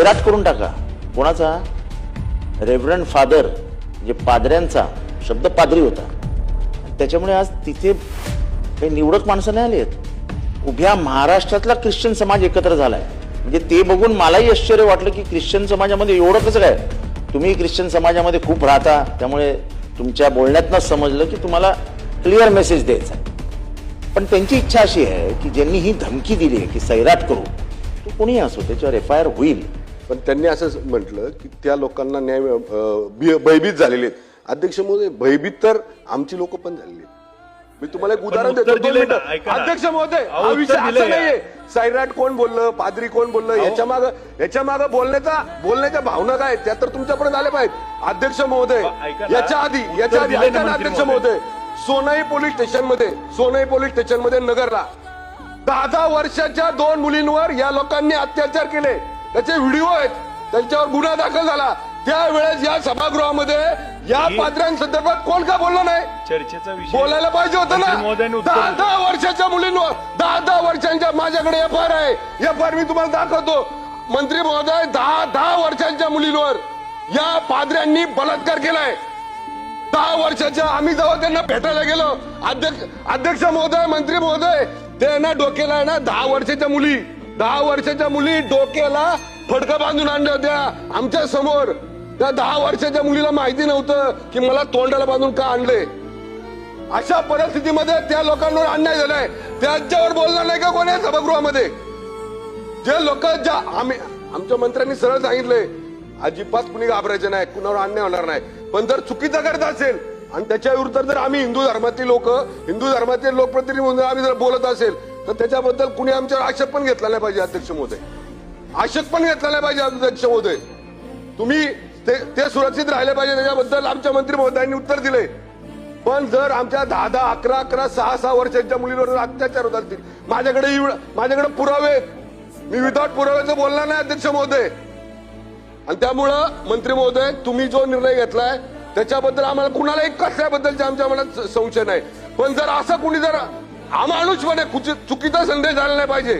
सैराट करून टाका. कोणाचा? रेव्हरंड फादर जे पादऱ्यांचा शब्द पादरी होता. त्याच्यामुळे आज तिथे काही निवडक माणसं नाही आली आहेत. उभ्या महाराष्ट्रातला ख्रिश्चन समाज एकत्र झालाय. म्हणजे ते बघून मलाही आश्चर्य वाटलं की ख्रिश्चन समाजामध्ये एवढं कसं काय? तुम्ही ख्रिश्चन समाजामध्ये खूप राहता. त्यामुळे तुमच्या बोलण्यातनंच समजलं की तुम्हाला क्लिअर मेसेज द्यायचा पण त्यांची इच्छा अशी आहे की ज्यांनी ही धमकी दिली आहे की सैराट करू तो कोणीही असो त्याच्यावर एफ आय आर होईल. पण त्यांनी असं म्हटलं की त्या लोकांना न्याय अं, भयभीत झालेले आहेत अध्यक्ष महोदय भयभीत तर आमची लोक पण झालेली आहेत मी तुम्हाला एक उदाहरण उत्तर देतो दोन दिलंय ना, मिनिटं. ऐका ना. अध्यक्ष महोदय अहो, हा उत्तर विषय दिलंय असं या. नाहीये सैराट कोण बोललं पादरी कोण बोललं याच्या माग याच्या माग बोलण्याचा बोलण्याच्या भावना काय आहेत, त्या तर तुमच्यापर्यंत आल्या पाहिजेत अध्यक्ष महोदय अ, ऐका ना. याच्या आधी उत्तर याच्या आधी दिलंय ना ऐका ना मंत्री अध्यक्ष महोदय. महोदय सोनाई पोलीस स्टेशनमध्ये सोनाई पोलीस स्टेशनमध्ये नगरला दहा दहा वर्षाच्या दोन मुलींवर या लोकांनी अत्याचार केले त्याचे व्हिडिओ आहेत. त्यांच्यावर गुन्हा दाखल झाला. त्यावेळेस या सभागृहामध्ये या पात्र्यांसंदर्भात कोण का बोललं नाही? चर्चेचा विषय बोलायला पाहिजे होतं ना. दहा. दहा वर्षाच्या मुलींवर दहा दहा वर्षांच्या माझ्याकडे एफ आर आहे. एफ आर मी तुम्हाला दाखवतो. मंत्री महोदय दहा दहा वर्षांच्या मुलींवर या पादऱ्यांनी बलात्कार केलाय. दहा वर्षाच्या आम्ही जेव्हा त्यांना भेटायला गेलो अध्यक्ष अध्यक्ष महोदय मंत्री महोदय ते ना डोक्याला आहे ना दहा वर्षाच्या मुली. दहा वर्षाच्या मुली डोक्याला फडकं बांधून आणल्या होत्या आमच्यासमोर. त्या दहा वर्षाच्या मुलीला माहिती नव्हतं की मला तोंडाला बांधून का आणले. अशा परिस्थितीमध्ये त्या लोकांवर अन्याय झालाय. त्यांच्यावर बोलणार नाही का कोणी सभागृहामध्ये? जे लोक ज्या आम्ही आमच्या मंत्र्यांनी सरळ सांगितलंय अजिबात कुणी घाबरायचं नाही कुणावर अन्याय होणार नाही. पण जर चुकीचं करत असेल आणि त्याच्या विरुद्ध जर आम्ही हिंदू धर्मातली लोक हिंदू धर्मातील लोकप्रतिनिधी म्हणून आम्ही जर बोलत असेल तर त्याच्याबद्दल कुणी आमच्यावर आक्षेप पण घेतला नाही पाहिजे अध्यक्ष महोदय. आक्षेप पण घेतला नाही पाहिजे अध्यक्ष महोदय. तुम्ही ते ते सुरक्षित राहिले पाहिजे त्याच्याबद्दल आमच्या मंत्री महोदयांनी उत्तर दिले पण जर आमच्या दहा दहा अकरा अकरा सहा सहा वर्षांच्या मुलीवर अत्याचार होत असतील माझ्याकडे माझ्याकडे पुरावे मी विदाउट पुराव्याचं बोलणार नाही अध्यक्ष महोदय. आणि त्यामुळं मंत्री महोदय तुम्ही जो निर्णय घेतलाय त्याच्याबद्दल आम्हाला कुणालाही कसल्याबद्दलच्या आमच्या मनात संशय नाही. पण जर असं कुणी जर अमानुषपणे कुची- चुकीचा संदेश झाला नाही पाहिजे.